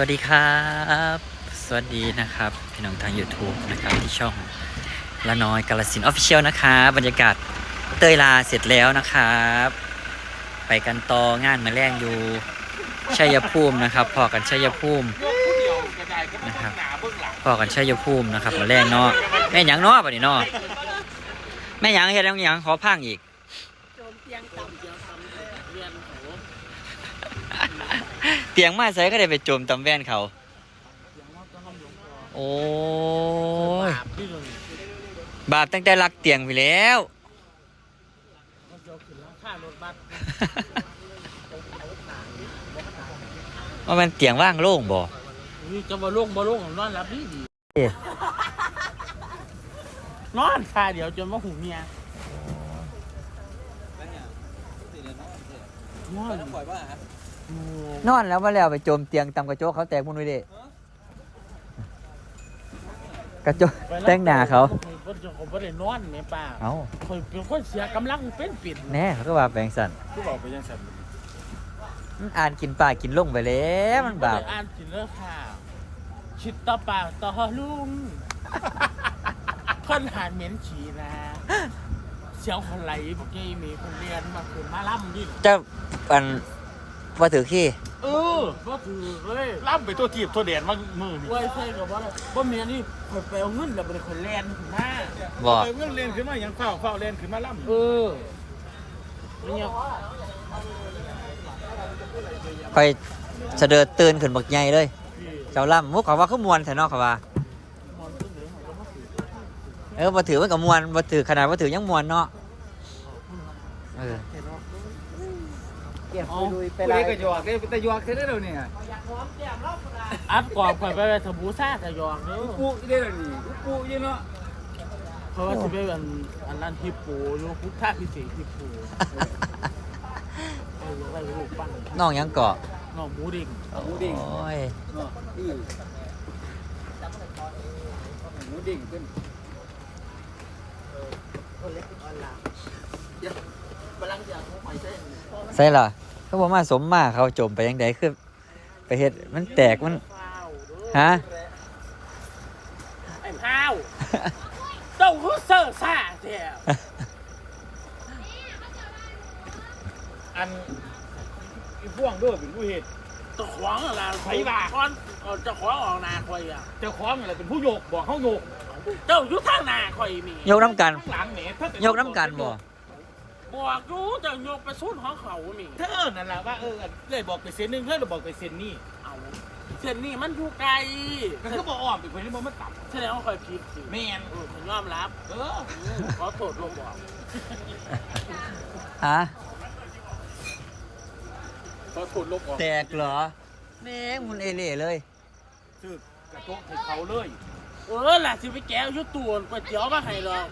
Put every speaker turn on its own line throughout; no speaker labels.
วัสดีครับ สวัสดีนะครับ พี่น้องทาง YouTube นะครับที่ช่องละน้อยกาลสินออฟฟิเชียลนะครับบรรยากาศเตยลาเสร็จแล้วนะครับ ไปกันต่องานมาแรงอยู่ชัยภูมินะครับพอกันชัยภูมินะครับพอกันชัยภูมินะครับมาแรงเนาะแม่หยังเนาะปะนี่เนาะแม่หยังเฮ็ดแล้วหยังขอพังอีก เตียงมาใส่ก็ได้ไปโจมตำแว่นเขา โอ้ย บาปตั้งแต่รักเตียงไปแล้ว ว่ามันเตียงว่างโล่งบ่
นี่จะมาลงมาลงนอนรับดีดี
เอ๊ะ
นอนคาเดี๋ยวจนว่าหูเมียนอน
นอนแล้วมาแล้วไปโจมเตียงตำกระโจกเขาแตกมุนไว้เด้กระโจกแต่งหน้าเขา
คนจะเขาไม่ได้นอนแม่ป้า
เอ้า
คนเป็นคนเสียกำลังเป็นปิด
แน่เขาก็ว่าแปลงสัน
ผู้บอกไปยังสัน
มันอ่านกินปลากินลงไปแล้วมันบาป
อ่านกินเลิกค่ะชิดต่อปากต่อลุงคนหานเหม็นฉี่นะเสียวคนไหลบอกยี่มีคนเรียนมาคืนมาล่ำยิ่ง
เจะอัน ว่าถือขี้
เออก็ถือเลย
ล่ำไปตัวทีบตัวเด่นมามือนี่
ไว้ใช่กับว่าบ่เมียนี่ข่อยไปเอาเงินแล้วบ่ได้ข่อยแลนขึ้นมา
บอก
ไปเรื่องเล่นขึ้นมาอย่างเฝ้าเฝ้าเล่นขึ้นมาล่ำ
เออเนี่ย
ไปเสด็จตื่นขึ้นบักใหญ่เลย เจ้าล่ำมุกเขาว่าเขามวนแถวนอกเขาว่าเออมาถือมันกับมวนมาถือขนาดมาถือยังมวนเนาะเออ
เอา
ไปไล่ก็หยอกได้แต่หยอกแค่ได้เดี๋ยวนี้
อัดกรอบข่อยไปไปสบู่ซ่าแต่ยองเด้อ
ปุ๊ได้เดี๋ยวนี้ปุ๊ยี่เนาะ
เพราะว่าสิไปอันอันนั้นที่ปูอยู่พุทธพิเศษที่ปูเออไว้ลูกปั้น
น้องยังเกาะ
น้องหมูดิ่ง
โอ้ย
เนาะอือหมูดิ่งขึ้น
ใช่ล่ะเขาบอกมาสมมาเขาจมไปยังไงคือ ไปเฮ็ดมันแตกมันฮะ
ไอ้พาวเจ้าคือเซอร์ซ่าแท้
อันอีพวงด้วยเป็นผู้เหตุ
เจ้าของอะไร
ไผว่า
ก่อนเอาเจ้าของออกหนาข่อยอะ
เจ้าของอะไรเป็นผู้โยกบอกเขาโยก
เจ้าอยู่ทางหน้าข่อยมี
ยกน้ำกัน
ข้างหลังเนี่ยถ้าแต่
ยกน้ำกันบ่
บอกรู้จะยกไปสุดของเขานี่
เธอนั่นแหละว่าเออเลยบอกไปเซนหนึงเพื่อนบอกไปเซนนี่
เอาเส้นนี่มันอยู่ไกล
ก็คือบอกอ้อมไปคนที่บอกมันต่
แสดงว่าคอยผิดสิำ
แมน
เออผมยอมรับ
เออ
ขอโทษลงบอก
ฮะ
พอถดลบออก
แตกเหรอแม่งมุนเอเล่เลย
คือกระจกให้เขาเลย
เออล่ะสิไปแก้วยุตัวก๋วยเตี๋ยวมาให้หรอก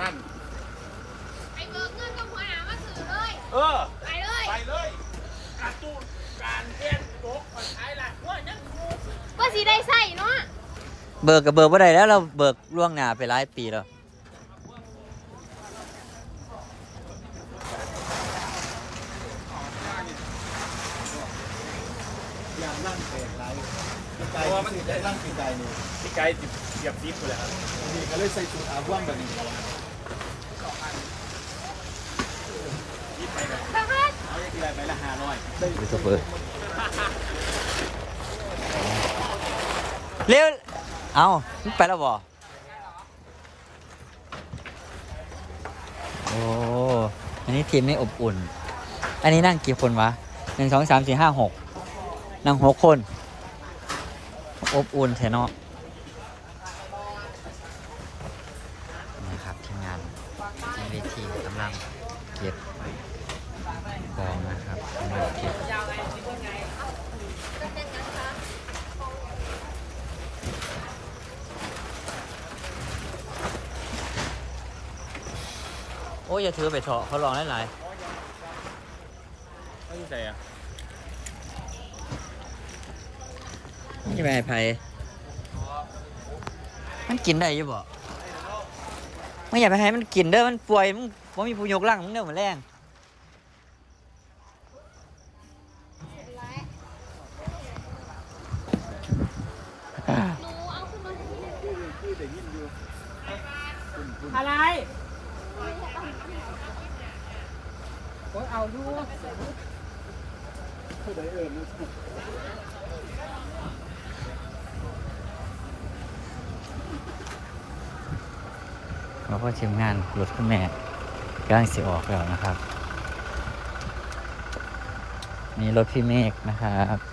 นั่น
ไปเบิกเงินกับหัวหน้ามาถือ เลย
เออ
ไปเลย
ไปเลย
การตูนการเต้นโต๊ะคนใช้ละว่ายังครู
ว่าสีได้ใส่เนาะ
เบิกกับเบิกบ่ได้แล้วเราเบิกล่วงหน้าไปหลายปีแล้ว
อย่างร่างแตกไรใจเพราะว่ามันใจร่างปีใจนี่พี่ไก่ติดเหยียบดิบไปแล้วนี่ก็เลยใส่สูตรอาว่างแบบนี้ ยิบไปแบบ
ทหาร
เอาอย่างไรไหมละครั
บเร็ว เอาไปแล้วบ่โอ้ อันนี้ทีมไม่อบอุ่น อันนี้นั่งกี่คนวะหนึ่งสองสามสี่ห้าหกนั่งหกคน อบอุ่นแทเนาะนะครับทีมงานทีมเวทีกำลังเก็บ โอ้ยอย่าถือไปเถาะเขาลองหลาย
เขาอยู่ใส่อะ
นี่ไปให้ไผมันกินได้ยังบอกไม่อยากไปให้มันกินเด้อมันป่วยมึงบ่มีผู้ยกล่างมึงเด้อมื้อแรง
อะไร โอ้ยเอาดู
ผู้ใดเอ่ยนะ
มาพ่อทีมงานรถคุณแม่กำลังเสิออกแล้วนะครับ นี่รถพี่เมฆนะครับ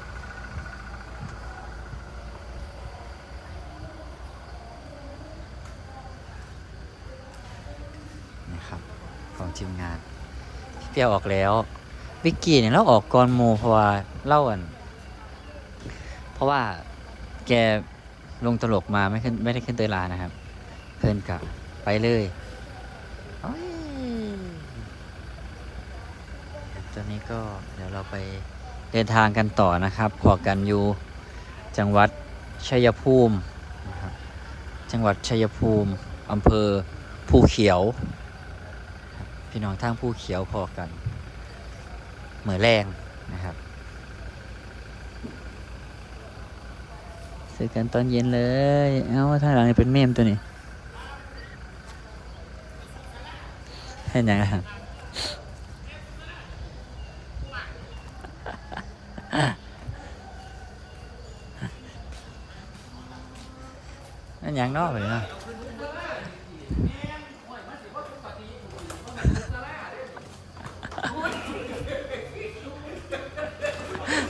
ครับ ของทีมงานพี่เปียวออกแล้ววิกกี้เนี่ยเราออกก่อนหมูเพราะว่าเล่าอัน เพราะว่าแกลงตลกมาไม่ขึ้นไม่ได้ขึ้นเตยลานะครับ เพิ่อนกะไปเลยโอ้ยตอนนี้ก็เดี๋ยวเราไปเดินทางกันต่อนะครับพอกันอยู่จังหวัดชัยภูมินะครับจังหวัดชัยภูมิอำเภอภูเขียว พี่น้องทางภูเขียวพอกันเหมือแรงนะครับซื้อกันตอนเย็นเลย เอ้าทางหลังเป็นเมมตัวนี้เห็นยังครับนั่นยังนอกเลยนะ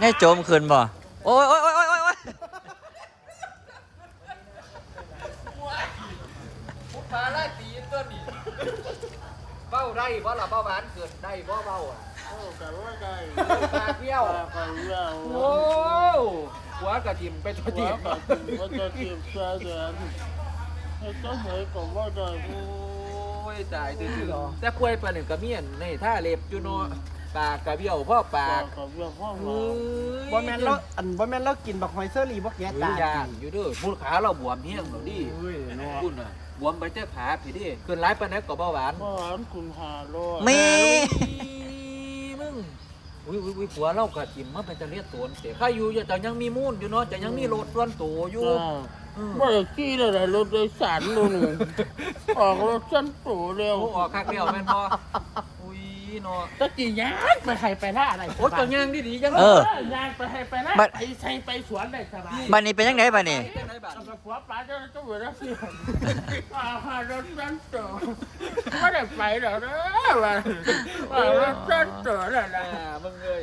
นี่โจมคืนบ่ โอ้ยโอ้ยโอ้ยโอ้ยโอ้ย
ปลาไล่ตีนตัวนี้เบ้าได้เพราะเราเบ้าหวานเกิดได้เพราะเบ้าอะ
โอ้กันว่าไง
ปลาเปรี้ยว
ปลากันเรา
โอ้หัวกระทิมไปตัว
หั
ที
ว
ม
กัว่าจะเก็บซาแดนให้ต้องเหมือนกับว่าได้
โอ้ยตายตื่นๆแต่ป่วยปลาหนึ่งกระเมียนในท่าเล็บอยู่เนาะ ปากกระเบี้ยวพ่อปา
ปากกกับเรื่องพ่อ
เฮ้
มาย
บ่แม่นเราอันบ่แม่นเรากินบักหอยเซอรี่บ่แก่
เฮ้ย
ตาย
ยานอยู่เด้อมูลขาเราบวมเฮี้ยงเราดิ
เฮ้ยเนาะ
คุณน่ะบวมไปเจ้าขาผิดดิเกินร้ายปานนั้นก็เบาหวาน
เมื่อวานคุณหาโลด
มี
มึงอุ้ยอุ้ยอุ้ยผัวเรากระทิมมาเป็นจะเรียกตัวเสียข้าอยู่จะยังมีมูลอยู่เนาะจะยังมีโลดส่วนตัวอยู่
จ้าเมื่อกี้เลยรถโดยสารนู่นออกรถชั้นสูงเร็ว
โอ้ออกคักเดียวแม่นบ่ อุ้ยเนาะ
ตะกี้ยางไปให้ไปล่าอะไร
โอ้ยจังยังดีๆจัง
เออ
ยางไปให้ไปล่า
บัด
ไปใส่ไปสวนได้สบาย
บันนี้เป็นยังไงบันนี้
จังไดบัด
เอาไปผัวปลาเจ้าเจ้าเวลาสิอาหารรถชั้นสูงไม่ได้ไปหรอกเด้อว่าว่ารถชั้นสูงนั่นแหละ
อ่ามึงเอ้ย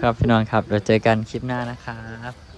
ครับพี่น้องครับเราเจอกันคลิปหน้านะครับ